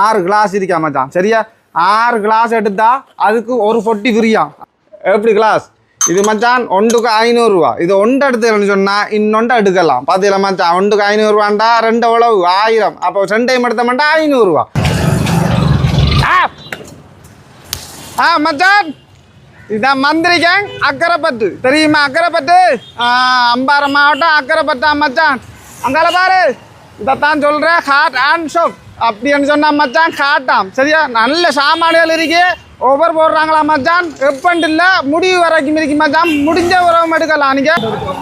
ஆறு கிளாஸ் இருக்கா மச்சான். சரியா? ஆறு கிளாஸ் எடுத்தா அதுக்கு ஒரு பொட்டி ஃப்ரீயா எப்படி கிளாஸ் இது மச்சான் ஒன்றுக்கு ஐநூறுரூவா இது ஒன்று எடுத்துக்கலன்னு சொன்னால் இன்னொன்று எடுக்கலாம். பார்த்தீங்களா மச்சான்? ஒன்றுக்கு ஐநூறுரூவாண்டா ரெண்டு உழவு ஆயிரம். அப்போ ரெண்டையும் எடுத்த மாட்டா ஐநூறுரூவா ஆ! ஆ மச்சான்! இதான் மந்திரி கேங் அக்கரைப்பட்டு. தெரியுமா அக்கரைப்பட்டு? அம்பாறை மாவட்டம் அக்கரைப்பட்டான் மச்சான். அங்கால பாரு. இதைத்தான் சொல்கிறேன் ஹார்ட் அண்ட் ஷோப் அப்படின்னு சொன்னா மச்சான் காட்டாம். சரியா? நல்ல சாமான்கள் இருக்கு. ஒவ்வொரு போடுறாங்களா மச்சான்? எப்பண்டு இல்லை முடிவு வரைக்கும் இருக்கு மச்சான். முடிஞ்ச உறவு எடுக்கலாம் நீங்க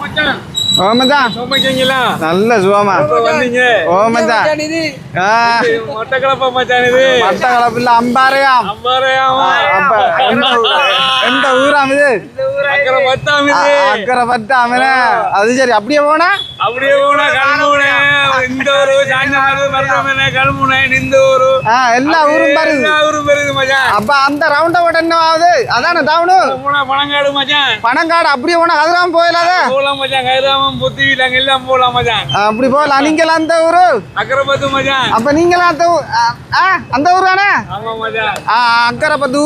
மச்சான் ஓ மச்சான். சோமைக்கீங்களா நல்ல சுகமா. ஓ மச்சான். ஆ. மொட்டைக்கிழப்பா மச்சான் இது. மட்ட கலப்பில் அம்பாறையாம். எந்த ஊராம் இது? அக்கறை பத்தாம் அது சரி அப்படியே போனா? அப்படியே போனா கல்முனை. இந்த ஊரு கல்முனை இந்த எல்லா ஊரும் வருது எல்லா ஊரும் பெருது மச்சான். அப்ப அந்த ரவுண்ட விட என்ன ஆகுது? அதானே டவுனு போனா பணங்காடு மச்சான். பணங்காடு அப்படியே போனா கதிராம போயிடாத போலாம் மச்சான் கைராமம் புத்தி எல்லாம் போலாம் மச்சான். அப்படி போகலாம். நீங்களாம் அந்த ஊரு? அக்கறை பத்து மச்சான். அப்ப நீங்களாம் அந்த அந்த ஊர் தானே? ஆமா மச்சான்.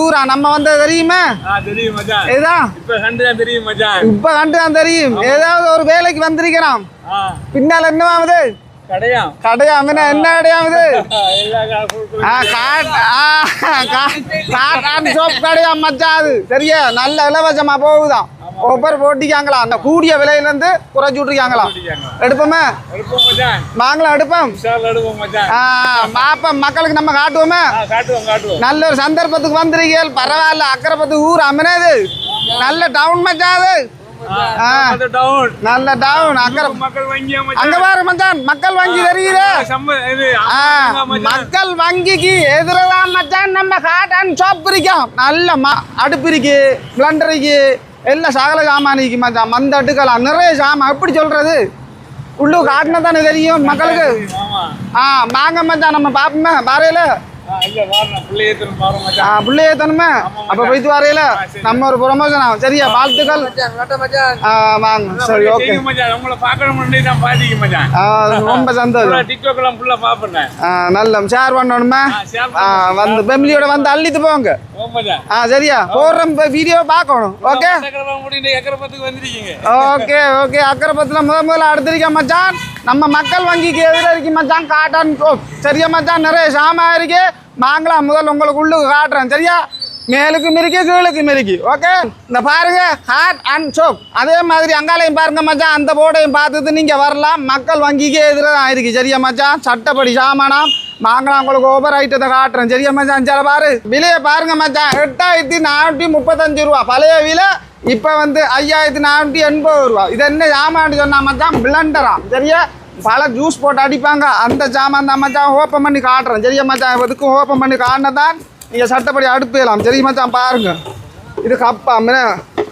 ஊரா? நம்ம வந்தது தெரியுமே? ஆ தெரியும் மச்சான். இதுதான் இப்ப கண்டு தான் தெரியும் மச்சான். இப்ப கண்டு தான் தெரியும் ஏதாவது ஒரு வேலைக்கு வந்திருக்கிறான் காசு ஆ, காட்- ஆ, கா- காட்டான் சோப் கடையா மச்சான் அது சரியா நல்ல இலவசமா போகுதான் ஒவ்வொரு போட்டிக்காங்களா அந்த கூடிய விலையில இருந்து குறைச்சு விட்டுருக்காங்களா எடுப்போமே வாங்கலாம் எடுப்போம் மாப்பம் மக்களுக்கு நம்ம காட்டுவோமே நல்ல ஒரு சந்தர்ப்பத்துக்கு வந்திருக்கீங்க பரவாயில்ல அக்கரைப்பத்து ஊர் அம்மனேது நல்ல டவுன். டவுன் நல்ல டவுன் அக்கறை மக்கள் வங்கியா அங்க பாரு மச்சான். மக்கள் வங்கி தெரியுது? மக்கள் வங்கிக்கு எதிரெல்லாம் மச்சான் நம்ம ஹாட் அண்ட் ஷாப் இருக்கும் நல்ல ம அடுப்பு இருக்கு பிளண்டர் இருக்கு எல்லாம் சகல சாமான் இருக்கு மச்சான். மந்த அடுக்கலாம் நிறைய சாமான். எப்படி சொல்றது? உள்ளு காட்டினா தானே தெரியும் மக்களுக்கு. ஆ வாங்க மச்சான். நம்ம பார்ப்போமே வரையில ஆ, இங்க வாரணம் பிள்ளைய திரும்ப பாருங்க ஆ மச்சான் பிள்ளைய தானுமே அப்போ போயிட்டு வரையில நம்ம ஒரு ப்ரொமோஷன் ஆகும் சரியா வாழ்த்துக்கள். வாங்க. சரி ஓகே. ரொம்ப சந்தோஷம். நல்ல ஷேர் பண்ணணுமே? வந்து ஃபேமிலியோட வந்து அள்ளிட்டு போங்க. ஆ சரியா? போடுற வீடியோ பார்க்கணும். ஓகே? Okay okay. அக்கரைப்பத்தில் முத முதல்ல அடுத்திருக்க மச்சான். நம்ம மக்கள் வங்கிக்கு எதிர இருக்கு மச்சான். காட்டன் சரியா மச்சான்? நிறைய சாமான் இருக்கு வாங்கலாம் முதல் உங்களுக்கு உள்ளுக்கு காட்டுறேன் சரியா? மேலுக்கு மிருக்கி கீழுக்கு மிருக்கி ஓகே இந்த பாருங்க ஹார்ட் அண்ட் சோப் அதே மாதிரி அங்காலையும் பாருங்க மச்சான் அந்த போர்டையும் பார்த்துட்டு நீங்க வரலாம். மக்கள் வங்கிக்கே எதிராக தான் இருக்கு சரியா மச்சான்? சட்டப்படி சாமானம். மாங்களா உங்களுக்கு ஓவர் ஐட்டத்தை காட்டுறேன் சரியா மச்சான்? சில பாரு. விலையை பாருங்க மச்சான் எட்டாயிரத்தி நானூற்றி முப்பத்தஞ்சு ரூபா. பழைய விலை இப்போ வந்து ஐயாயிரத்தி நானூற்றி எண்பது ரூபா. இது என்ன சாமான்னு சொன்னா மச்சான் பிளண்டரா சரியா? பல ஜூஸ் போட்டு அடிப்பாங்க. அந்த ஜாமான் அந்த மச்சான் ஓப்பன் பண்ணி காட்டுறேன். சரியா மச்சான் இதுக்கும் ஓப்பன் பண்ணி காட்டினா தான் நீங்கள் சட்டப்படி அடுப்பேலாம் சரி மச்சான் பாருங்க. இது கப்பாம்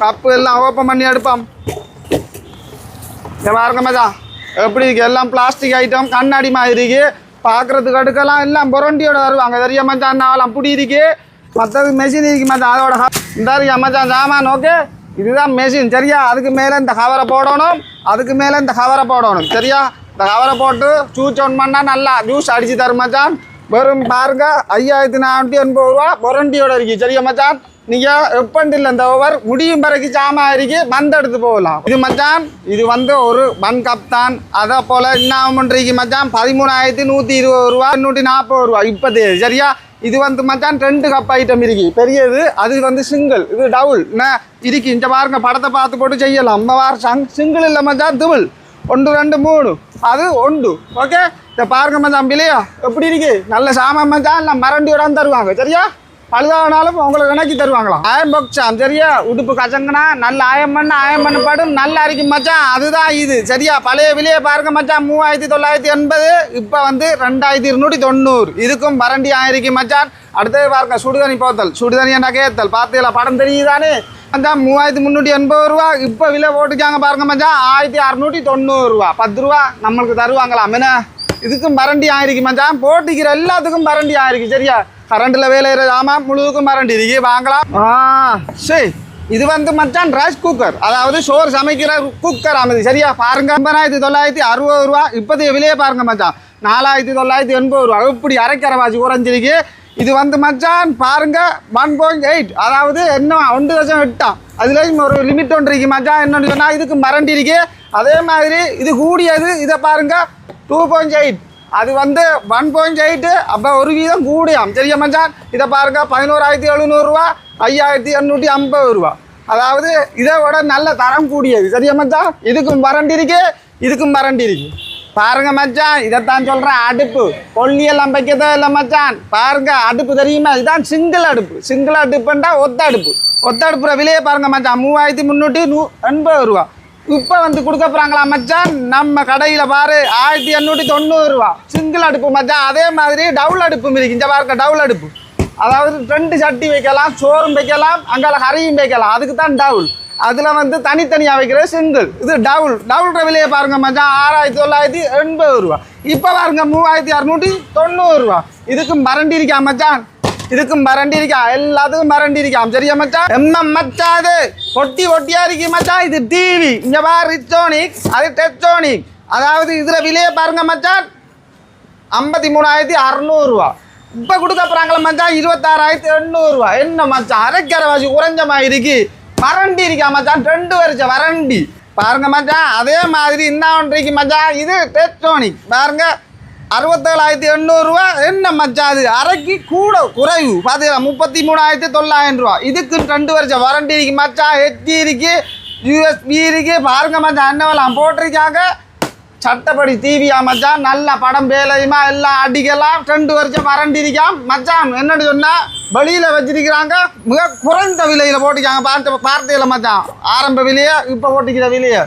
கப்பு எல்லாம் ஓப்பன் பண்ணி அடுப்பாம் இங்க பாருங்க மச்சான் எப்படி இருக்கு? எல்லாம் பிளாஸ்டிக் ஐட்டம் கண்ணாடி மாதிரி பார்க்குறதுக்கு பார்க்கறதுக்கு அடுக்கலாம் எல்லாம் புரண்டியோட வருவாங்க சரியா மச்சான் நாவெல்லாம் புடி இருக்கு. மற்றது மெஷின் இருக்கு மச்சான் அதோட இந்த இருக்கியா மச்சான் சாமான் ஓகே இதுதான் மெஷின் சரியா? அதுக்கு மேலே இந்த கவரை போடணும். அதுக்கு மேலே இந்த கவரை போடணும். சரியா? இந்த கவரை போட்டு சூச் ஒன் பண்ணால் நல்லா ஜூஸ் அடித்து தரும் மச்சான். வெறும் பாருங்க ஐயாயிரத்தி நானூற்றி எண்பது ரூபா பொரண்டியோட இருக்கு சரியா மச்சான்? நீங்கள் எப்பண்டு இல்லை இந்த ஓவர் முடியும் பிறகு சாமா இருக்கு பந்து எடுத்து போகலாம். இது மச்சான் இது வந்து ஒரு பன் கப் தான். அதே போல் என்ன பண்ணுறீங்க மச்சான்? பதிமூணாயிரத்தி நூற்றி இருபது ரூபா நூற்றி நாற்பது ரூபா இப்போது சரியா? இது வந்து மச்சான் ரெண்டு கப் ஐட்டம் இருக்கு. பெரியது அது வந்து சிங்கிள் இது டவுல் என்ன? இருக்கு இந்த பாருங்க படத்தை பார்த்து போட்டு செய்யலாம். இந்த வார சிங்கிள் இல்லை மச்சான் துபிள் ஒன்று ரெண்டு மூணு. அது ஒன்று. ஓகே இதை பாருங்க தம்பிலையா எப்படி இருக்கு? நல்ல சாமான் தான் நான் மரண்டியோட விடாமல் தருவாங்க. சரியா? பழுதானாலும் உங்களுக்கு இணக்கி தருவாங்களாம். ஆயம் பக்ஸாம் சரியா? உடுப்பு கசங்கனா நல்ல ஆயம் பண்ண ஆயம் பண்ண பண்ணப்படும் நல்லா இருக்கு மச்சான். அதுதான் இது சரியா? பழைய விலையை பாருங்க மச்சான் மூவாயிரத்தி தொள்ளாயிரத்தி எண்பது இப்போ வந்து ரெண்டாயிரத்தி இருநூற்றி தொண்ணூறு. இதுக்கும் வரண்டி ஆயிருக்கு மச்சான். அடுத்தது பாருங்க சுடுதண்ணி போத்தல் சுடுதண்ணியை நகையத்தல் பார்த்தீங்களா படம் தெரியுதானே? மச்சான் மூவாயிரத்தி முந்நூற்றி எண்பது ரூபா இப்போ விலை போட்டுக்காங்க பாருங்க மச்சான் ஆயிரத்தி அறநூற்றி தொண்ணூறு ரூபா. பத்து ரூபா நம்மளுக்கு தருவாங்களாம் என்ன? இதுக்கும் வரண்டி ஆயிருக்கு மச்சான். போட்டிக்கிற எல்லாத்துக்கும் வரண்டி ஆயிருக்கு சரியா? கரண்டில் வேலை ஆமாம் முழுதுக்கும் பரண்டி இருக்கு வாங்கலாம். ஆ சரி இது வந்து மச்சான் ரைஸ் குக்கர் அதாவது சோறு சமைக்கிற குக்கர் அமைது சரியா? பாருங்க. ஒன்பதாயிரத்தி தொள்ளாயிரத்தி அறுபது ரூபா. இப்போதைய விலையே பாருங்க மச்சான். நாலாயிரத்தி தொள்ளாயிரத்தி எண்பது ரூபா. இப்படி அரைக்கரைவாசி குறைஞ்சிருக்கு? இது வந்து மச்சான் பாருங்க ஒன் பாயிண்ட் எயிட் அதாவது என்ன ஒன்று லட்சம் எட்டாம். அதுலேயும் ஒரு லிமிட் ஒன்று இருக்கு மச்சான். என்னன்னு சொன்னால் இதுக்கு மரண்டி இருக்கு. அதே மாதிரி இது கூடியது இதை பாருங்க டூ பாயிண்ட் எயிட் அது வந்து ஒன் பாயிண்ட் எயிட்டு அப்போ ஒரு வீதம் கூடியாம் சரியா மச்சான்? இதை பாருங்க பதினோராயிரத்தி எழுநூறுரூவா ஐயாயிரத்தி எண்ணூற்றி ஐம்பது ரூபா. அதாவது இதை விட நல்ல தரம் கூடியது. சரியா மச்சான்? இதுக்கும் வறண்டி இருக்கு இதுக்கும் வறண்டி இருக்கு. பாருங்க மச்சான் இதைத்தான் சொல்கிறேன் அடுப்பு. கொல்லியெல்லாம் வைக்கதோ இல்லை மச்சான். பாருங்க அடுப்பு தெரியுமா? இதுதான் சிங்கிள் அடுப்பு. சிங்கிள் அடுப்புன்றா ஒத்த அடுப்பு. ஒத்த அடுப்புற விலையை பாருங்க மச்சான் மூவாயிரத்தி முந்நூற்றி நூ எண்பது ரூபா. இப்போ வந்து கொடுக்க போறாங்களா மச்சான்? நம்ம கடையில் பாரு ஆயிரத்தி எண்ணூற்றி தொண்ணூறுரூவா சிங்கிள் அடுப்பு மச்சான். அதே மாதிரி டவுல் அடுப்பு இருக்கு இங்கே பாருங்க டவுல் அடுப்பு. அதாவது ரெண்டு சட்டி வைக்கலாம் சோறும் வைக்கலாம் அங்கால ஹரியும் வைக்கலாம். அதுக்கு தான் டவுல் அதில் வந்து தனித்தனியாக வைக்கிறது சிங்கிள் இது டவுல் டவுல்ற விலையை பாருங்க மச்சான். ஆறாயிரத்தி தொள்ளாயிரத்தி எண்பது ரூபா. இப்போ பாருங்க மூவாயிரத்தி அறுநூற்றி தொண்ணூறுரூவா இதுக்கும் மரண்டி இருக்கா மச்சான்? இதுக்கும் மரண்டி இருக்கா எல்லாத்துக்கும் மரண்டி இருக்காம் சரியா மச்சான் எம்ம மச்சாது ஒட்டி ஒட்டியா இருக்கு மச்சான் இது டிவி. இங்க பாரு ரிச்சோனிக் அது டெச்சோனிக் அதாவது இதுல விலையை பாருங்க மச்சான் ஐம்பத்தி மூணாயிரத்தி அறநூறுவா இப்போ கொடுக்க போகிறாங்களா மச்சான் இருபத்தாறாயிரத்தி எண்ணூறுவா என்ன மச்சான் அரைக்கரவாசி குறைஞ்ச மாதிரி இருக்கு. வறண்டி இருக்கா மச்சான் ரெண்டு வருஷம் வறண்டி. பாருங்க மச்சான் அதே மாதிரி இந்த ஒன்றைக்கு மச்சான் இது டெக்ட்ரானிக் பாருங்க. அறுபத்தேழாயிரத்தி எண்ணூறுரூவா என்ன மச்சான் அது? அரைக்கு கூட குறைவு. பார்த்தீங்களா முப்பத்தி மூணாயிரத்தி தொள்ளாயிரம் ரூபா. இதுக்கு ரெண்டு வருஷம் வரண்டி இருக்கு மச்சான் ஹெச்டி இருக்கு யூஎஸ்பி இருக்கு. பாருங்க மச்சான் என்னவெல்லாம் போட்டிருக்காங்க. சட்டப்படி டிவியா மச்சான் நல்ல படம் வேலையுமா எல்லாம் அடிக்கலாம். ரெண்டு வருஷம் வறண்டி இருக்காம் மச்சான் என்னன்னு சொன்னால் வழியில் வச்சிருக்கிறாங்க. மிக குறைந்த விலையில் போட்டிருக்காங்க. பார்த்த பார்த்தையில் மச்சான் ஆரம்ப விலையை இப்போ போட்டிக்கிற விலையை.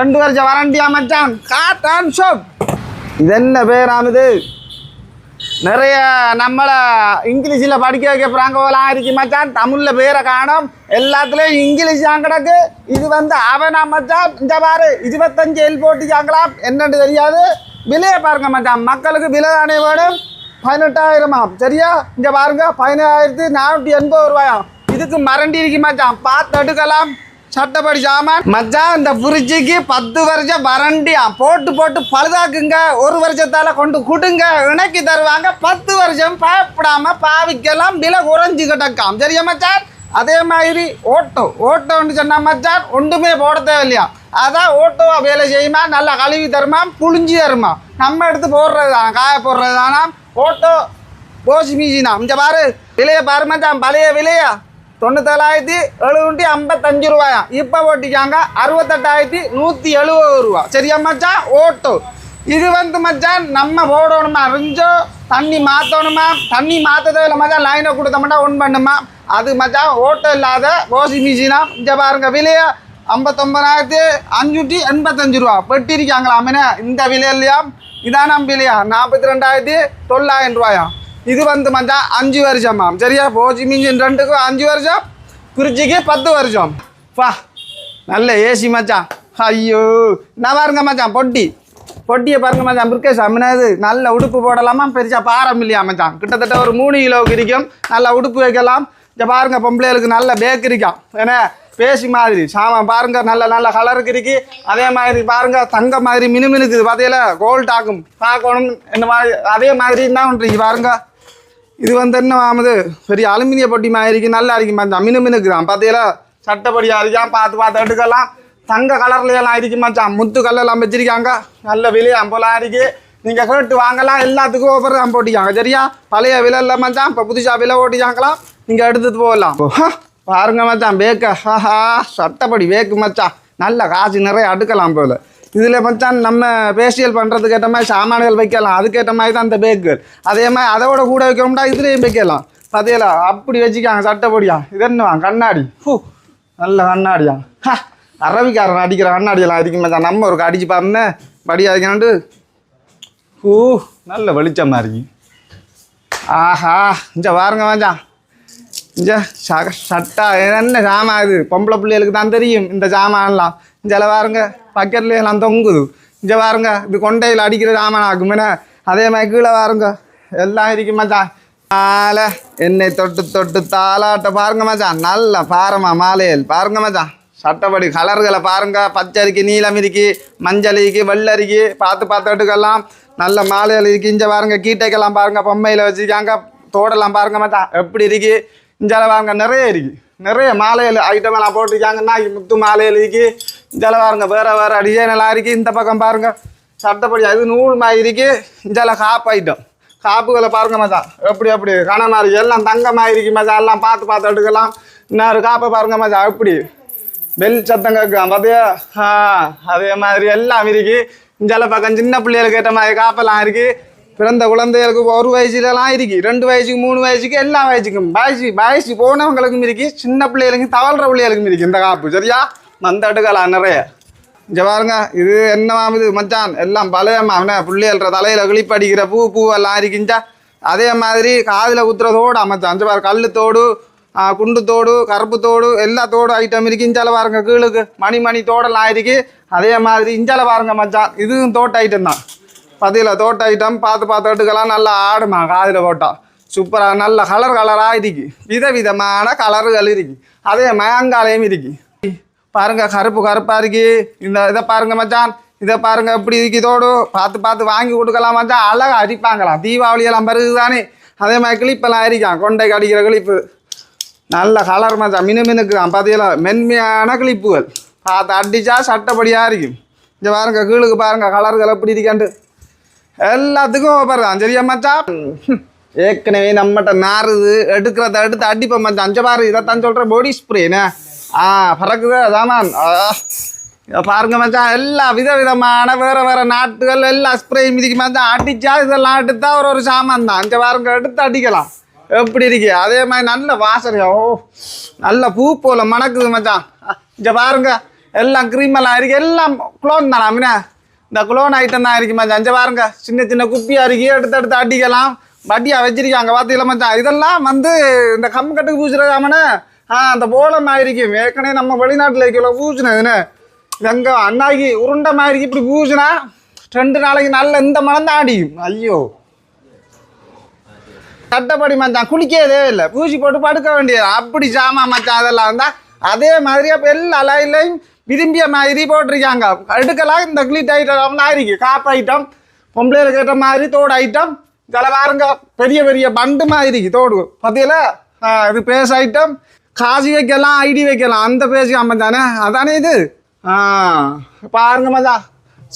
ரெண்டு வருஷம் வறண்டியா மச்சான் காட்டன் ஷோப் இது என்ன இது நிறைய நம்மளை இங்கிலீஷில் படிக்க வைக்க போகிறாங்க போலாம் இருக்கு மச்சான். தமிழில் பேரை காணும். எல்லாத்துலேயும் இங்கிலீஷ் கிடக்கு. இது வந்து அவனா மச்சான். இந்த பாரு இருபத்தஞ்சு எல் போட்டிக்காங்களாம் என்னன்னு தெரியாது. விலையை பாருங்க மச்சான். மக்களுக்கு விலை தானே வேணும்? பதினெட்டாயிரமாம் சரியா? இங்கே பாருங்க பதினேழாயிரத்தி நானூற்றி எண்பது ரூபாயாம் இதுக்கு மரண்டி இருக்கு மச்சான். பார்த்து எடுக்கலாம். சட்டப்படி சாமான் மச்சான் இந்த ஃப்ரிட்ஜுக்கு பத்து வருஷம் வரண்டியாம் போட்டு போட்டு பழுதாக்குங்க. ஒரு வருஷத்தால கொண்டு கொடுங்க. இணைக்கி தருவாங்க. பத்து வருஷம் பயப்படாம பாவிக்கலாம் விலை குறைஞ்சு கிடக்காம். சரியா மச்சான்? அதே மாதிரி ஓட்டோ. ஓட்டோன்னு சொன்னா மச்சான் ஒன்றுமே போட தேவையில்லையா? அதான் ஓட்டோவா வேலை செய்யுமா? நல்லா கழுவி தருமா? புளிஞ்சு தருமா? நம்ம எடுத்து போடுறது தான்? காய போடுறது தானா? ஓட்டோ போசி மீசினா இங்க பாரு. விலையை பாரு மச்சான். பழைய விலையா? தொண்ணூத்தேழாயிரத்தி எழுநூற்றி ஐம்பத்தஞ்சு ரூபாயா? இப்போ ஓட்டிக்காங்க அறுபத்தெட்டாயிரத்தி நூற்றி எழுபது ரூபா. சரியா மச்சான் ஓட்டோ. இது வந்து மச்சான் நம்ம ஓடணுமா ரிஞ்சோ தண்ணி மாற்றணுமா தண்ணி மாற்றதே இல்லை மச்சான் லைனை கொடுத்தோம்னா ஒன் பண்ணுமா? அது மச்சான் ஓட்டோ இல்லாத ஓசி மிஷினா? இங்கே பாருங்க விலையை ஐம்பத்தொம்பதாயிரத்தி அஞ்சூற்றி எண்பத்தஞ்சு ரூபா. பெட்டிருக்காங்களா அம்மனே? இந்த விலையிலையா? இதானாம் விலையா? நாற்பத்தி ரெண்டாயிரத்தி தொள்ளாயிரம் ரூபாயா? இது வந்து மச்சான் அஞ்சு வருஷமாம் சரியா போஜி மிஞ்சின் ரெண்டுக்கும் அஞ்சு வருஷம் குறிச்சிக்கு பத்து வருஷம் பா நல்ல ஏசி மச்சான் ஐயோ நான் பாருங்க மச்சான் பொட்டி பொட்டியை பாருங்க மச்சான் பிரிக்கேஷ் அம்மனது நல்ல உடுப்பு போடலாமா பெருசா பாரம் இல்லையா மச்சான் கிட்டத்தட்ட ஒரு மூணு கிலோவுக்கு இருக்கும் நல்ல உடுப்பு வைக்கலாம் இங்கே பாருங்க பொம்பளைகளுக்கு நல்ல பேக் இருக்காம் ஏன்னா பேசி மாதிரி சாமான் பாருங்க நல்ல நல்ல கலருக்கு இருக்கு அதே மாதிரி பாருங்க தங்க மாதிரி மினுமினுக்குது பார்த்தீங்களா கோல்ட் ஆகும் பார்க்கணும் என்ன மாதிரி அதே மாதிரி தான் ஒன்று பாருங்க இது வந்து என்ன ஆகுது பெரிய அலுமினிய பொட்டி மாதிரி நல்லா இருக்கு மச்சான் மினு மினுக்குதான் பார்த்தீங்களா சட்டப்படியாக இருக்கான் பார்த்து பார்த்து எடுக்கலாம். தங்க கலர்ல எல்லாம் இருக்கு மச்சான். முத்து கல்லெல்லாம் வச்சிருக்காங்க. நல்ல விலையாம் போலாம் இருக்கு. நீங்கள் கேட்டு வாங்கலாம். எல்லாத்துக்கும் ஒவ்வொரு தான் போட்டிக்காங்க சரியா? பழைய விலை இல்லை மச்சான். இப்போ புதுசாக விலை ஓட்டிக்காங்களாம் நீங்கள் எடுத்துட்டு போகலாம். பாருங்க மச்சான் வேக்க. ஹஹா சட்டப்படி வேக்கு மச்சான். நல்ல காசு நிறைய அடுக்கலாம் போல. இதில் மச்சான் நம்ம பேஷியல் பண்ணுறதுக்கு ஏற்ற மாதிரி சாமான்கள் வைக்கலாம். அதுக்கேற்ற மாதிரி தான் அந்த பேக்குகள் அதே மாதிரி அதோட கூட வைக்கணும்னா இதுலேயும் வைக்கலாம். பார்த்தீங்களா அப்படி வச்சுக்காங்க சட்டப்படியா இது என்னவா? கண்ணாடி. ஹூ நல்ல கண்ணாடியா. ஹா அரபிக்காரன் அடிக்கிற கண்ணாடியெல்லாம் அடிக்க மச்சான்? நம்ம ஒரு அடிச்சு பாருன்னு படி அடிக்கணுண்டு ஹூ நல்ல வெளிச்சமாக இருக்கு. ஆஹா இந்த பாருங்க மச்சான். இந்த ச சட்டா என்ன சாமான் இது? பொம்பளை பிள்ளைகளுக்கு தான் தெரியும் இந்த சாமான்லாம். இந்த பாருங்க. பக்கெட்ல எல்லாம் தொங்குது. இங்கே பாருங்க இது கொண்டையில் அடிக்கிற சாமான் ஆகுமே அதே மாதிரி கீழே பாருங்க. எல்லாம் இருக்கு மச்சான். மாலை என்னை தொட்டு தொட்டு தாளாட்ட பாருங்க மச்சான். நல்ல பாரமா மாலையல். பாருங்க மச்சான். சட்டப்படி கலர்களை பாருங்க. பச்சை இருக்கு நீலம் இருக்கு மஞ்சள் இருக்கு வெள்ளை இருக்கு. பார்த்து பார்த்துட்டுக்கெல்லாம் நல்ல மாலையில் இருக்கு. இங்கே பாருங்க கீட்டைக்கெல்லாம் பாருங்க. பொம்மையில் வச்சுருக்காங்க. தோடெல்லாம் பாருங்க மச்சான். எப்படி இருக்கு? இஞ்சால பாருங்க நிறைய இருக்கு. நிறைய மாலையில் ஐட்டமெல்லாம் போட்டிருக்காங்கன்னா முத்து மாலையில் இருக்கு. இஞ்சால பாருங்க வேற வேற டிசைன் எல்லாம் இருக்கு. இந்த பக்கம் பாருங்க. சட்டப்படி அது நூல் மாதிரி இருக்கு. காப்பு ஐட்டம் காப்புகளை பாருங்க மச்சான். எப்படி எப்படி? கணமா இருக்கு எல்லாம் தங்கமாக இருக்கு மச்சா எல்லாம் பார்த்து பார்த்து எடுக்கலாம். இன்னொரு காப்பை பாருங்க மச்சா எப்படி? வெல் சத்தம் கேட்கும் பார்த்தியா ஆ அதே மாதிரி எல்லாம் இருக்கு. இஞ்சால பக்கம் சின்ன பிள்ளைகளுக்கு ஏற்ற மாதிரி காப்பெல்லாம் இருக்கு. பிறந்த குழந்தைகளுக்கு ஒரு வயசுலலாம் இருக்கு. ரெண்டு வயசுக்கு மூணு வயசுக்கு எல்லா வயசுக்கும். வயசு வயசு போனவங்களுக்கும் இருக்கு. சின்ன பிள்ளைகளுக்கும் தவழ்கிற பிள்ளைகளுக்கும் இருக்கு இந்த காப்பு. சரியா? மந்த எடுக்கலாம் நிறைய பாருங்க இது என்ன இது மச்சான்? எல்லாம் பழைய மாவன பிள்ளைகள்ற தலையில் கிளிப்படிக்கிற பூ பூவெல்லாம் இருக்கிஞ்சா அதே மாதிரி காதில் குத்துறதோடு அமைச்சான் இங்க பாரு தோடு குண்டு தோடு கருப்பு தோடு எல்லா தோடு ஐட்டம் இருக்கு இஞ்சால பாருங்க கீழுக்கு. மணி மணி தோடெல்லாம் இருக்கு. அதே மாதிரி இஞ்சால பாருங்க மச்சான். இதுவும் தோட்ட ஐட்டம் தான். பதில தோட்ட ஐட்டம் பார்த்து பார்த்து எடுக்கலாம். நல்லா ஆடுமா காதில் போட்டால் சூப்பராக நல்ல கலர் கலராக இருக்கு. விதவிதமான கலர்கள் இருக்கு. அதே மயங்காலையும் இருக்குது பாருங்க கருப்பு கருப்பாக இருக்கு. இந்த இதை பாருங்க மச்சான். இதை பாருங்க எப்படி இருக்கு இதோடு. பார்த்து பார்த்து வாங்கி கொடுக்கலாம் மச்சான். அழகாக அடிப்பாங்களாம் தீபாவளியெல்லாம் பிறகு தானே அதே மாதிரி கிளிப்பெல்லாம் அரிக்கான் கொண்டை கடிக்கிற கிளிப்பு. நல்ல கலர் மச்சான். மினு மினுக்குதான். பார்த்தீங்களா மென்மையான கிளிப்புகள். பார்த்து அடிச்சா சட்டப்படியாக இருக்கும் இங்கே பாருங்க கீழுக்கு பாருங்க கலர்கள் எப்படி இருக்காண்டு எல்லாத்துக்கும் பாருதான் சரியா மச்சான்? ஏற்கனவே நம்மகிட்ட நாறுது. எடுக்கிறத எடுத்து அடிப்போம் மச்சான். அஞ்சு பாரு இதைத்தான் சொல்கிற பாடி ஸ்ப்ரேண்ணே ஆ பறக்குது அதான் பாருங்க மச்சான் எல்லா விதவிதமான வேற வேற நாட்டுகள் எல்லாம் ஸ்ப்ரே மிதிக்கு மச்சான். அடிச்சா இதெல்லாம் எடுத்தா ஒரு ஒரு சாமான் தான். அஞ்சு பாருங்க எடுத்து அடிக்கலாம். எப்படி இருக்கு? அதே மாதிரி நல்ல வாசனை. ஓ நல்ல பூ போல மணக்குது மச்சான். இங்க பாருங்க எல்லாம் க்ரீமெல்லாம் இருக்கு. எல்லாம் குளோன் தானா மீனா இந்த குளோன் ஐட்டம் தான் இருக்கு மச்சான். இங்க பாருங்க சின்ன சின்ன குப்பியா இருக்கு. எடுத்து எடுத்து அடிக்கலாம். வட்டியா வச்சிருக்காங்க பார்த்தீங்களா மச்சான்? இதெல்லாம் வந்து இந்த கம்மு கட்டுக்கு பூசுறதாமனே ஆ அந்த போலம் இருக்கும் ஏற்கனவே நம்ம வெளிநாட்டில் இருக்கல பூசினதுன்னு இது எங்க அண்ணாக்கி உருண்டை மாதிரி இப்படி பூசினா ரெண்டு நாளைக்கு நல்ல இந்த மனம் தான் ஐயோ. சட்டப்படி மச்சான் குளிக்கவே இல்லை. பூசி போட்டு படுக்க வேண்டியது. அப்படி ஜாமான் மச்சான் அதெல்லாம் இருந்தா அதே மாதிரி அப்போ எல்லா லைன்லையும் விரும்பிய மாதிரி போட்டிருக்காங்க. எடுக்கலாம் இந்த கிளிட் ஐட்டம் ஆயிருக்கு. காப்பு ஐட்டம் பொம்பளைகளுக்கு கேட்ட மாதிரி தோடு ஐட்டம் இதில் பாருங்க பெரிய பெரிய பண்டு மாதிரி தோடு. பார்த்தீங்களா இது பேஸ் ஐட்டம் காசு வைக்கலாம் ஐடி வைக்கலாம். அந்த பேசி தானே? அதானே இது? ஆ பாருங்க மதா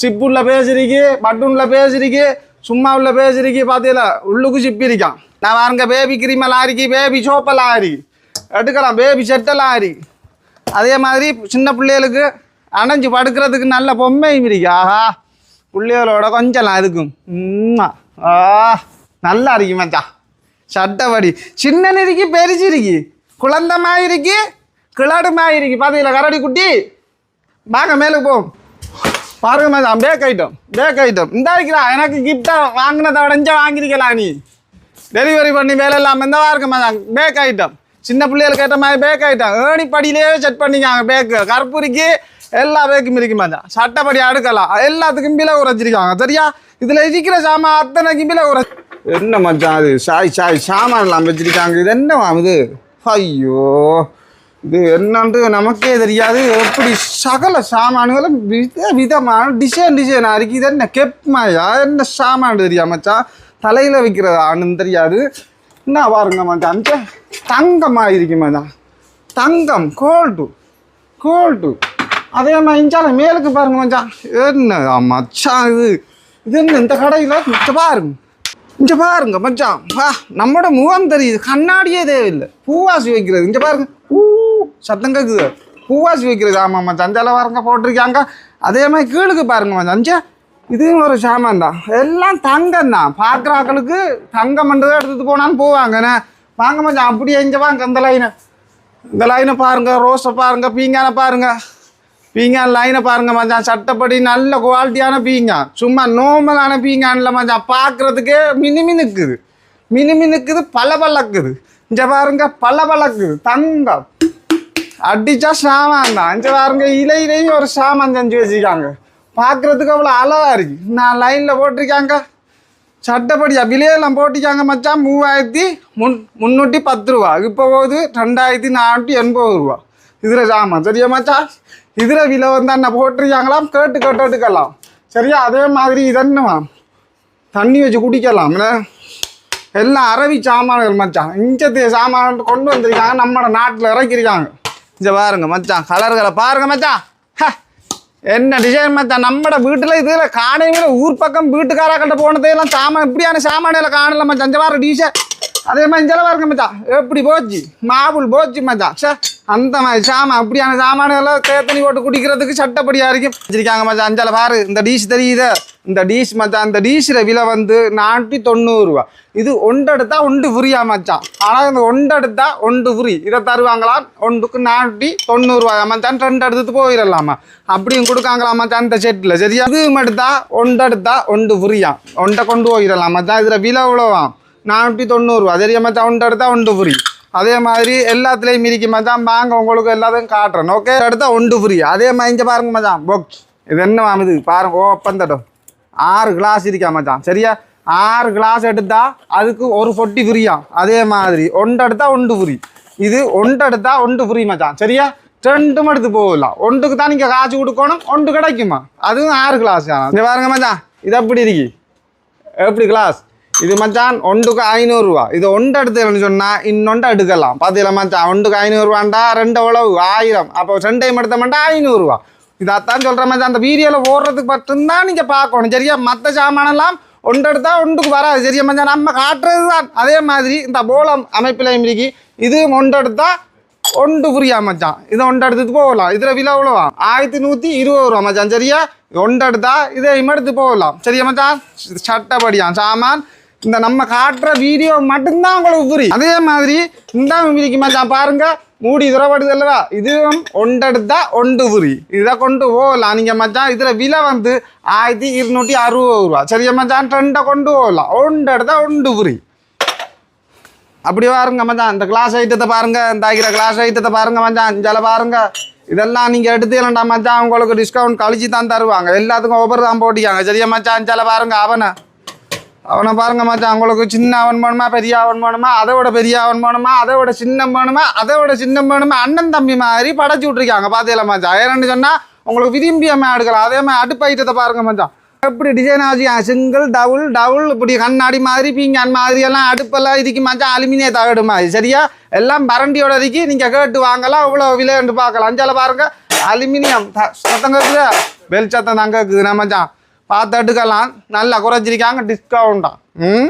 சிப்புள்ள பேசிருக்கு பட்டூன்ல பேசிருக்கு சும்மா உள்ள பேசிருக்கு பார்த்தீங்களா உள்ளுக்கு சிப்பி இருக்கான். நான் பாருங்க பேபி கிரீமெல்லாம் எல்லாம் பேபி சோப்பெல்லாம் இருக்கு எடுக்கலாம் பேபி செட்டெல்லாம் இருக்கு அதே மாதிரி சின்ன பிள்ளைகளுக்கு அணைஞ்சு படுக்கிறதுக்கு நல்ல பொம்மையும் இருக்கு. ஆஹா. பிள்ளைகளோட கொஞ்சம்லாம் இருக்கும். உம்மா. ஆ நல்லா இருக்கு மச்சா. சட்டப்படி சின்ன இருக்கு பெருசு இருக்கு. குழந்தமாயிருக்கு மாதிரி கிளாடு மாதிரி பார்த்தீங்களா கரடி குட்டி? வாங்க மேலே போவோம். பாருங்க madam pack item pack item இந்த இருக்கிறா எனக்கு கிஃப்டாக வாங்கினதை உடஞ்ச வாங்கியிருக்கலாம் நீ? டெலிவரி பண்ணி வேலை இல்லாமல் இந்த இருக்கு மேடம் பேக் ஐட்டம் சின்ன பிள்ளைகளுக்கு ஏற்ற மாதிரி பேக் ஐட்டம் ஏணி படியிலேயே செட் பண்ணிக்காங்க பேக்கு கற்பூரிக்கு எல்லா பேக்கும் இருக்கு மேடம் சட்டப்படி அடுக்கலாம் எல்லாத்துக்கும் பில உரைச்சிருக்காங்க சரியா? இதில் இருக்கிற சாமான் அத்தனை கிம்பில உரை என்ன மச்சான் அது? சாய் சாய் சாமான் எல்லாம் வச்சிருக்காங்க. இது என்ன இது? ஐயோ இது என்னன்ட்டு நமக்கே தெரியாது. எப்படி சகல சாமான்களும் வித விதமான டிசைன் டிசைனாக இருக்குது. இது என்ன கெப்மாயா? என்ன சாமான் தெரியா தலையில் வைக்கிறதான்னு தெரியாது. என்ன பாருங்க மச்சான் அந்த தங்கமாக இருக்கு மச்சான் தங்கம் கோல்டு கோல்டு அதே மாதிரி இஞ்சால மேலுக்கு பாருங்க மச்சான் என்ன மச்சான் இது? இது என்ன இந்த கடையில்? இங்க பாருங்க. இங்க பாருங்க மச்சான். வா நம்மளோட முகம் தெரியுது. கண்ணாடியே தேவையில்லை. பூவாசி வைக்கிறது. இங்க பாருங்க. ஊ சத்தம் கேக்குது. பூவாசி வைக்கிறது. ஆமாம் மச்சான். அஞ்சால பாருங்க போட்டிருக்காங்க. அதே மாதிரி கீழுக்கு பாருங்க மச்சான். அஞ்சா. இதுவும் ஒரு சாமான் தான். எல்லாம் தங்கம் தான். பார்க்குற ஆக்களுக்கு தங்கம் பண்ணுறதை எடுத்துகிட்டு போனாலும் போவாங்கண்ணே வாங்க மச்சான். அப்படியே இங்கே வாங்க இந்த லைனை இந்த லைனை பாருங்க. ரோஸை பாருங்க. பீங்கானை பாருங்க. பீங்கான் லைனை பாருங்க மச்சான். சட்டப்படி நல்ல குவாலிட்டியான பீங்கான் சும்மா நோமலான பீங்கான்ல மச்சான். பார்க்கறதுக்கே மினுமினுக்குது. மினுமினுக்குது பல பழக்குது இங்க பாருங்க பல பழக்குது தங்கம். அடிச்சா சாமான் தான். இங்க பாருங்க இலையிலையும் ஒரு சாமான் செஞ்சு வச்சுருக்காங்க. பார்க்கறதுக்கு அவ்வளோ அழகா இருக்கு. நான் லைன்ல போட்டிருக்காங்க. சட்டப்படியா விலையெல்லாம் போட்டிக்காங்க மச்சான். மூவாயிரத்தி முன் முந்நூற்றி பத்து ரூபா. இப்போ போகுது ரெண்டாயிரத்தி நானூற்றி எண்பது ரூபா. இதில் சாமான். சரியா மச்சான்? இதில் விலை வந்து என்ன போட்டிருக்காங்களாம் கேட்டு கேட்டு எடுக்கலாம். சரியா? அதே மாதிரி இது தண்ணி வச்சு குடிக்கலாம் எல்லாம் அரவி சாமான்கள் மச்சான். இஞ்சத்து சாமான் கொண்டு வந்திருக்காங்க நம்ம நாட்டில் இறக்கிருக்காங்க இந்த பாருங்க மச்சான் கலர்களை பாருங்க மச்சான். ஹ, என்ன டிசைன் மச்சான்? நம்மட வீட்டில் இதில் காணையில ஊர் பக்கம் வீட்டுக்காராக்கிட்ட போனதையெல்லாம் சாமான் இப்படியான சாமானியில் காணல மச்சான். இந்த வாரம் டிசைன் அதே மாதிரி இங்கே பாருங்க மச்சான் எப்படி போச்சு? மாவுள் போச்சு மச்சான் சே அந்த மாதிரி சாமான் அப்படியான சாமான்களை தேத்தனி போட்டு குடிக்கிறதுக்கு சட்டப்படியாக இருக்கும். வச்சிருக்காங்க மச்சான் அஞ்சலை பாரு இந்த டீஷ் தெரியுது? இந்த டீஷ் மச்சான் இந்த டீஷில் விலை வந்து நானூற்றி தொண்ணூறுரூவா இது ஒன்று ஒன்று ஃப்ரீயா மச்சான் ஆனால் இந்த ஒன்று ஒன்று ஃப்ரீ. இதை தருவாங்களா? ஒன்றுக்கு நானூற்றி தொண்ணூறுரூவா மச்சான் ரெண்டு எடுத்துட்டு போயிடலாமா? அப்படியும் கொடுக்காங்களா மச்சான் இந்த செட்டில் சரியா? இது எடுத்தா ஒன்று எடுத்தா ஒன்று ஃப்ரீயா. ஒன்றை கொண்டு போயிடலாம் மச்சான் இதில் விலை எவ்வளோவாம் நானூற்றி தொண்ணூறுரூவா தெரியாமல் மச்சான் எடுத்தால் ஒன்று ஃப்ரீ அதே மாதிரி எல்லாத்துலேயும் மிரிக்கு மச்சான் வாங்க உங்களுக்கு எல்லாத்தையும் காட்டுறேன். ஓகே எடுத்தால் ஒன்று ஃப்ரீ அதே மாதிரி இங்கே பாருங்க மச்சான் பாக்ஸ் இது என்ன இது? பாருங்க ஓப்பன் தட்டும் ஆறு கிளாஸ் இருக்கா மச்சான்? சரியா? ஆறு கிளாஸ் எடுத்தால் அதுக்கு ஒரு பொட்டி ஃப்ரீயா அதே மாதிரி ஒன்று எடுத்தால் ஒன்று ஃப்ரீ இது ஒன்று எடுத்தால் ஒன்று ஃப்ரீ மச்சான். சரியா? ரெண்டும் எடுத்து போகலாம். ஒன்றுக்கு தான் நீங்கள் காசு கொடுக்கணும் ஒன்று கிடைக்குமா? அதுவும் ஆறு கிளாஸ் இங்கே பாருங்க மச்சான் இது எப்படி இருக்கு? எப்படி கிளாஸ் இது மச்சான் ஒன்றுக்கு ஐநூறுரூவா இது ஒன்று எடுத்துக்கணும்னு சொன்னால் இன்னொன்று எடுக்கலாம். பார்த்தீங்களா மச்சான்? ஒன்றுக்கு ஐநூறுரூவாண்டா ரெண்டு உழவு ஆயிரம். அப்போ ரெண்டையும் டைம் மாட்டா ஐநூறுரூவா இதைத்தான் சொல்கிற மச்சான். அந்த வீடியோவில் ஓடுறதுக்கு மட்டும்தான் நீங்கள் பார்க்கணும். சரியா? மற்ற சாமானெல்லாம் ஒன்று எடுத்தா ஒன்றுக்கு வராது. சரியா மச்சான்? நம்ம காட்டுறது தான் அதே மாதிரி இந்த போலம் அமைப்பில் இருக்கு இது ஒன்று எடுத்தா ஒன்று புரியா மச்சான்? இதை ஒன்று எடுத்துட்டு போகலாம். இதில் விலை எவ்வளோவா? ஆயிரத்தி நூற்றி இருபது ரூபா மச்சான். சரியா? ஒன்று எடுத்தா இதை எடுத்து போகலாம். சரியா மச்சான்? சட்டப்படியான் சாமான் இந்த நம்ம காட்டுற வீடியோ மட்டும்தான் உங்களுக்கு புரி. அதே மாதிரி இந்த மிதிக்கு மச்சான் பாருங்க மூடி துறப்படுது அல்லவா இதுவும் ஒன்றெடுத்தா ஒன்று புரி. இதை கொண்டு போகலாம். நீங்கள் மச்சான் இதில் விலை வந்து ஆயிரத்தி இருநூற்றி அறுபது ரூபா. சரியா மச்சான்? ரெண்டை கொண்டு போகலாம். ஒன்று எடுத்தா ஒன்று புரி. அப்படி பாருங்க மச்சான் இந்த கிளாஸ் ஐட்டத்தை பாருங்க இந்த ஆகிற கிளாஸ் ஐட்டத்தை பாருங்க மச்சான் இஞ்சால பாருங்க. இதெல்லாம் நீங்கள் எடுத்துக்கலண்டா மச்சான் உங்களுக்கு டிஸ்கவுண்ட் கழிச்சு தான் தருவாங்க. எல்லாத்துக்கும் ஒவ்வொரு தான் போட்டிக்காங்க சரியா மச்சான்? இஞ்சால பாருங்க அவனை. அவனை பாருங்க மச்சான் உங்களுக்கு சின்ன அவன் வேணுமா பெரிய அவன் வேணுமா அதை விட பெரிய அவன் வேணுமா அதை விட சின்னம் வேணுமா அதை விட சின்னம் வேணுமா அண்ணன் தம்பி மாதிரி படைச்சு விட்ருக்காங்க பார்த்தீங்களா மச்சான்? ஏன்னு சொன்னால் உங்களுக்கு விரும்பிய எடுக்கலாம் அதே மாதிரி அடுப்பு ஐட்டத்தை பாருங்க மச்சான். எப்படி டிசைன் ஆச்சு சிங்கிள் டபுள் டபுள் இப்படி கண்ணாடி மாதிரி பீங்கான் மாதிரி எல்லாம் அடுப்பெல்லாம் இதுக்கு மச்சான் அலுமினிய தகடு மாதிரி. சரியா? எல்லாம் பரண்டியோட இதுக்கு நீங்கள் கேட்டு வாங்கலாம் இவ்வளோ விலைன்னு பார்க்கலாம். அஞ்சால பாருங்க அலுமினியம் சத்தம் கேட்குது வெளிச்சத்தம் தான் தாங்க கேட்குது மச்சான். பார்த்து எடுக்கலாம் நல்லா குறைச்சிருக்காங்க டிஸ்கவுண்டா ம்?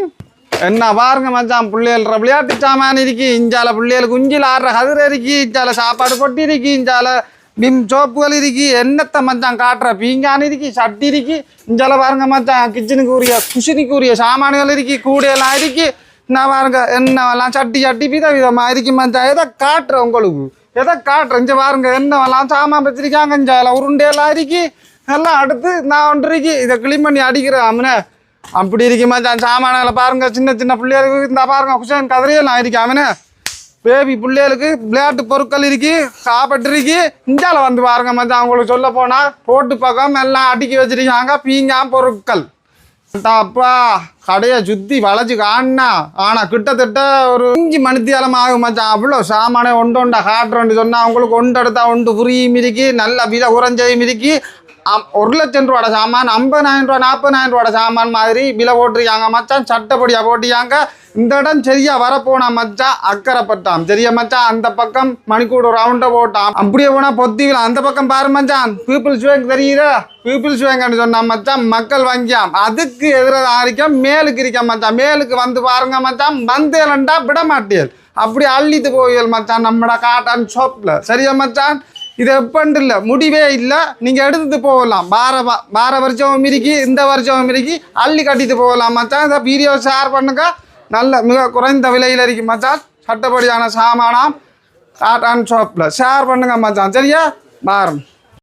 என்ன பாருங்க மச்சான் பிள்ளைகள் விளையாட்டு சாமான் இருக்கு. இஞ்சால பிள்ளைகள் குஞ்சில் ஆடுற கதிர இருக்கு. இஞ்சால சாப்பாடு கொட்டி இருக்கு. இஞ்சால பிம் சோப்புகள் இருக்கு. என்னத்தை மச்சான் காட்டுற? பீங்கான் இருக்கு சட்டி இருக்கு. இஞ்சால பாருங்க மச்சான் கிச்சனுக்கு உரிய குஷினுக்கு உரிய சாமான்கள் இருக்கு. கூடையெல்லாம் இருக்கு. நான் பாருங்க என்னவெல்லாம் சட்டி சட்டி வித விதமாக இருக்கு மச்சான். எதை காட்டுற உங்களுக்கு? எதை காட்டுறேன் இங்கே பாருங்க என்னவெல்லாம் சாமான் வச்சிருக்காங்க. இஞ்சால உருண்டையெல்லாம் இருக்கு. எல்லாம் அடுத்து நான் ஒன்றைக்கு இதை கிளீன் பண்ணி அடிக்கிறேன் அம்மனே. அப்படி இருக்குமா தான் சாமான்களை பாருங்க சின்ன சின்ன பிள்ளைகளுக்கு இந்த பாருங்க குஷன் கதிரையெல்லாம் இருக்கு அவனே பேபி பிள்ளைகளுக்கு விளையாட்டு பொருட்கள் இருக்கு சாப்பிட்டு இருக்கு. இந்தியாவில் வந்து பாருங்க மச்சான் அவங்களுக்கு சொல்ல போனால் போட்டு பக்கம் எல்லாம் அடுக்கி வச்சிருக்காங்க பீங்கான் பொருட்கள். அப்பா கடையை சுற்றி வளைச்சு காணா ஆனால் கிட்டத்தட்ட ஒரு அஞ்சு மணித்தியாலம் ஆகும் மச்சான் அவ்வளோ சாமானே ஒன்று ஒண்டா காட்டுறோன்னு சொன்னால் அவங்களுக்கு ஒன்று எடுத்தா ஒன்று புரியும் இருக்கு நல்ல விலை குறைஞ்சையும் இருக்கு. ஒரு லட்சம் ரூபாட சாமான் ஐம்பதாயிரம் ரூபா நாற்பதாயிரம் ரூபாட சாமான் மாதிரி விலை போட்டிருக்காங்க மச்சான். சட்டப்படியாக போட்டியாங்க இந்த இடம் சரியா வரப்போனா மச்சான் அக்கறைப்பட்டான். சரியா மச்சான்? அந்த பக்கம் மணிக்கூட ரவுண்டை போட்டான். அப்படியே போனா பொத்திக்கலாம். அந்த பக்கம் பாரு மச்சான். பீப்புள்ஸ் பேங்க் தெரியுதா? பீப்புள்ஸ் பேங்க்னு சொன்னா மச்சான் மக்கள் வங்கியாம். அதுக்கு எதிராக இருக்க மேலுக்கு இருக்க மச்சான். மேலுக்கு வந்து பாருங்க மச்சான் வந்தேலண்டா விட மாட்டேன் அப்படி அள்ளிட்டு போவியல் மச்சான் நம்மட காட்டான் ஷாப்ல சரியா மச்சான்? இது எப்பண்டு இல்லை முடிவே இல்லை. நீங்கள் எடுத்துட்டு போகலாம். வார வ- பார வருஷம் மிரிக்கி இந்த வருஷம் மிரிக்கி அள்ளி கட்டிட்டு போகலாம் மச்சான். இந்த வீடியோ ஷேர் பண்ணுங்க. நல்ல மிக குறைந்த விலையில் இருக்கு மச்சான். சட்டப்படியான சாமானாம். அண்ட் ஷாப்பில் ஷேர் பண்ணுங்க மச்சான். சரியா? பாரம்